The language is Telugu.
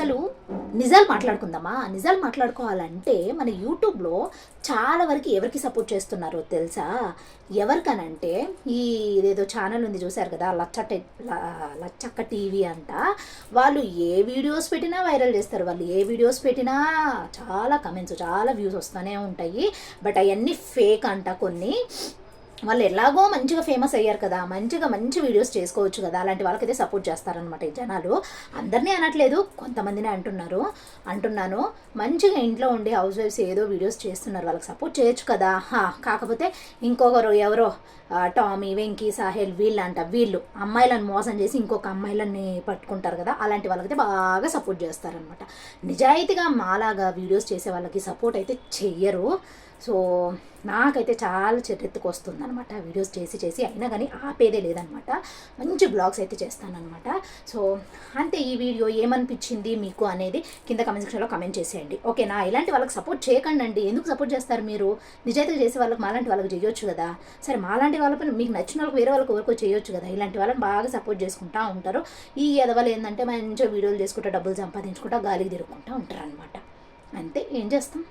అసలు నిజాలు మాట్లాడుకుందామా? నిజాలు మాట్లాడుకోవాలంటే మన యూట్యూబ్లో చాలా వరకు ఎవరికి సపోర్ట్ చేస్తున్నారో తెలుసా? ఎవరికనంటే ఈ ఇదేదో ఛానల్ ఉంది చూసారు కదా లచ్చట లచ్చక్క టీవీ అంట. వాళ్ళు ఏ వీడియోస్ పెట్టినా వైరల్ చేస్తారు. వాళ్ళు ఏ వీడియోస్ పెట్టినా చాలా కమెంట్స్ చాలా వ్యూస్ వస్తూనే ఉంటాయి. బట్ అవన్నీ ఫేక్ అంట కొన్ని. వాళ్ళు ఎలాగో మంచిగా ఫేమస్ అయ్యారు కదా మంచిగా మంచి వీడియోస్ చేసుకోవచ్చు కదా అలాంటి వాళ్ళకైతే సపోర్ట్ చేస్తారనమాట ఈ జనాలు. అందరినీ అనట్లేదు కొంతమందిని అంటున్నారు. అంటున్నాను మంచిగా ఇంట్లో ఉండి హౌస్ వైఫ్స్ ఏదో వీడియోస్ చేస్తున్నారు వాళ్ళకి సపోర్ట్ చేయొచ్చు కదా. హా, కాకపోతే ఇంకొకరు ఎవరో టామీ వెంకీ సాహెల్ వీళ్ళంట వీళ్ళు అమ్మాయిలను మోసం చేసి ఇంకొక అమ్మాయిలని పట్టుకుంటారు కదా అలాంటి వాళ్ళకైతే బాగా సపోర్ట్ చేస్తారనమాట నిజాయితీగా మాలాగా వీడియోస్ చేసే వాళ్ళకి సపోర్ట్ అయితే చెయ్యరు. సో నాకైతే చాలా చెట్టెత్తుకు వస్తుంది అనమాట వీడియోస్ చేసి చేసి అయినా కానీ ఆపేదే లేదనమాట మంచి బ్లాగ్స్ అయితే చేస్తానమాట సో అంతే ఈ వీడియో ఏమనిపించింది మీకు అనేది కింద కమెంట్ సెక్షన్లో కమెంట్ చేసేయండి. ఓకేనా? ఇలాంటి వాళ్ళకి సపోర్ట్ చేయకండి అండి ఎందుకు సపోర్ట్ చేస్తారు మీరు? నిజాయితీ చేసే వాళ్ళకి మాలాంటి వాళ్ళకి చేయొచ్చు కదా. సరే మాలాంటి వాళ్ళకి మీకు నచ్చిన వాళ్ళకి వేరే వాళ్ళకి ఎవరికో చేయొచ్చు కదా. ఇలాంటి వాళ్ళని బాగా సపోర్ట్ చేసుకుంటా ఉంటారు. ఈ ఎదవలు ఏంటంటే మంచిగా వీడియోలు చేసుకుంటా డబ్బులు సంపాదించుకుంటా గాలికి తిరుగుకుంటా ఉంటారు అనమాట అంతే ఏం చేస్తాం?